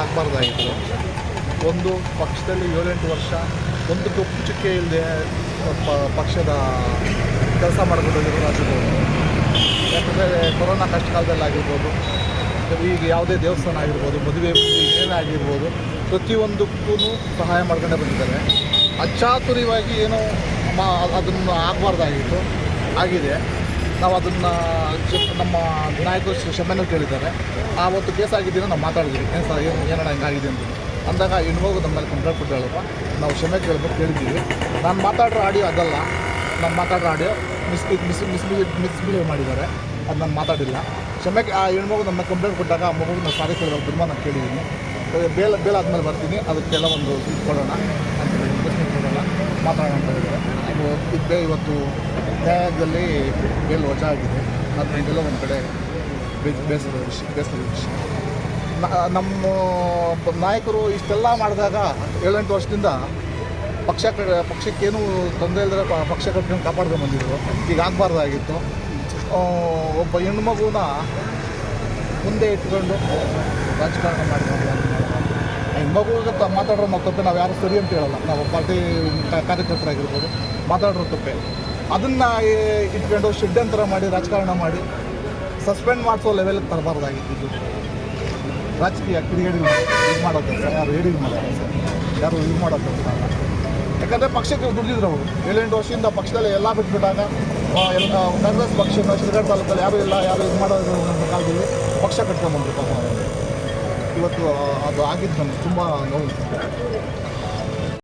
ಆಗಬಾರ್ದಾಗಿತ್ತು. ಒಂದು ಪಕ್ಷದಲ್ಲಿ ಏಳೆಂಟು ವರ್ಷ, ಒಂದು ಕಪ್ಪು ಚುಕ್ಕೆ ಇಲ್ಲದೆ ಪಕ್ಷದ ಕೆಲಸ ಮಾಡ್ಕೊಂಡು ರಾಜ್ಯದವರು ಯಾಕಂದರೆ ಕೊರೋನಾ ಕಷ್ಟ ಆಗಿರ್ಬೋದು, ಈಗ ಯಾವುದೇ ದೇವಸ್ಥಾನ ಆಗಿರ್ಬೋದು, ಮದುವೆ ಏನೇ ಆಗಿರ್ಬೋದು, ಪ್ರತಿಯೊಂದಕ್ಕೂ ಸಹಾಯ ಮಾಡ್ಕೊಂಡೇ ಬಂದಿದ್ದಾರೆ. ಅಚಾತುರ್ಯವಾಗಿ ಏನೋ ಅದನ್ನು ಆಗಬಾರ್ದಾಗಿತ್ತು. ಆಗಿದೆ. ನಾವು ಅದನ್ನು ನಮ್ಮ ವಿನಾಯಕರು ಕ್ಷ- ಕ್ಷಮೆನೂ ಕೇಳಿದ್ದಾರೆ ಆವತ್ತು ಕೇಸ್ ಆಗಿದ್ದೀನೋ ನಾವು ಮಾತಾಡಿದ್ದೀವಿ. ಏನು ಸರ್, ಏನು ಏನಣ್ಣ ಹಿಂಗಾಗಿದೆ ಅಂತ. ಅಂದಾಗ ಹೆಣ್ಮಗು ನಮ್ಮ ಮೇಲೆ ಕಂಪ್ಲೇಂಟ್ ಕೊಟ್ಟೇಳಪ್ಪ ನಾವು ಕ್ಷಮೆ ಕೇಳ್ಬೇಕು ಕೇಳಿದ್ದೀವಿ. ನಾನು ಮಾತಾಡೋ ಆಡಿಯೋ ಅದಲ್ಲ. ನಾನು ಮಾತಾಡಿರೋ audio miss miss miss misbehave ಮಾಡಿದ್ದಾರೆ. ಅದು ನಾನು ಮಾತಾಡಿಲ್ಲ. ಕ್ಷಮೆ ಆ ಹೆಣ್ಮಗು ನಮ್ಮ ಕಂಪ್ಲೇಂಟ್ ಕೊಟ್ಟಾಗ ಆ ಮಗುಗೆ ನಾನು ಸಾರಿ ತುಂಬ ನಾನು ಕೇಳಿದ್ದೀನಿ. ಬೇಲ ಬೇಲ್ ಆದಮೇಲೆ ಬರ್ತೀನಿ. ಅದಕ್ಕೆಲ್ಲ ಒಂದು ಕೊಡೋಣ ಅಂತ ಹೇಳಿ ಪ್ರಶ್ನೆ ಕೊಡೋಣ. ಮಾತಾಡೋಣ. ಇದ್ದೇ ಇವತ್ತು ನ್ಯಾಯಾಲಯದಲ್ಲಿ ಬೇಲ್ ವಜಾ ಆಗಿದೆ. ಅದರಿಂದೆಲ್ಲ ಒಂದು ಕಡೆ ಬೇಸ್, ಬೇಸರದ ವಿಷಯ ಬೇಸರದ ವಿಷಯ. ನಮ್ಮ ನಾಯಕರು ಇಷ್ಟೆಲ್ಲ ಮಾಡಿದಾಗ ಏಳೆಂಟು ವರ್ಷದಿಂದ ಪಕ್ಷ ಪಕ್ಷಕ್ಕೇನು ತೊಂದರೆ ಇಲ್ಲದೆ ಪಕ್ಷ ಕಟ್ಕೊಂಡು ಕಾಪಾಡ್ಕೊಂಡು ಬಂದಿದ್ರು. ಈಗ ಆಗಬಾರ್ದಾಗಿತ್ತು. ಒಬ್ಬ ಒಬ್ಬ ಹೆಣ್ಮಗುನ ಮುಂದೆ ಇಟ್ಕೊಂಡು ರಾಜಕಾರಣ ಮಾಡಿಕೊಂಡು ತ ಮಾತಾಡೋ ನಾವು ನಾವು ಯಾರು ಸರಿ ಅಂತ ಹೇಳಲ್ಲ. ನಾವು ಪಾರ್ಟಿ ಕಾರ್ಯಕರ್ತರಾಗಿರ್ಬೋದು ಮಾತಾಡೋ ತಪ್ಪೆ. ಅದನ್ನು ಇಟ್ಕೊಂಡು ಷಡ್ಯಂತರ ಮಾಡಿ, ರಾಜಕಾರಣ ಮಾಡಿ ಸಸ್ಪೆಂಡ್ ಮಾಡಿಸೋ ಲೆವೆಲ್ಗೆ ತರಬಾರ್ದಾಗಿತ್ತು ರಾಜಕೀಯ ಕಿಡಿಗೇಡಿಗಳು ಇದು ಮಾಡೋ ಕೆಲಸ, ಯಾರು ಹೇಡಿಗೆ ಮಾಡೋ ಕೆಲಸ. ಯಾರು ಇದು ಮಾಡೋ ಕೆಲಸ ಅಲ್ಲ. ಯಾಕಂದರೆ ಪಕ್ಷಕ್ಕೆ ದುಡ್ಡಿದ್ರು ಅವರು. ಏಳೆಂಟು ವರ್ಷದಿಂದ ಪಕ್ಷದಲ್ಲಿ ಎಲ್ಲ ಬಿಟ್ಬಿಟ್ಟಾಗ ಎಲ್ಲ ಕಾಂಗ್ರೆಸ್ ಪಕ್ಷ ಶಿರಗಢ ತಾಲೂಕಲ್ಲಿ ಯಾರು ಇಲ್ಲ, ಯಾರು ಇದು ಮಾಡೋದು ಕಾಲದಲ್ಲಿ ಪಕ್ಷ ಅವರು. ಇವತ್ತು ಅದು ಆಗಿದ್ದು ನಮ್ಗೆ ತುಂಬ ನೋವು.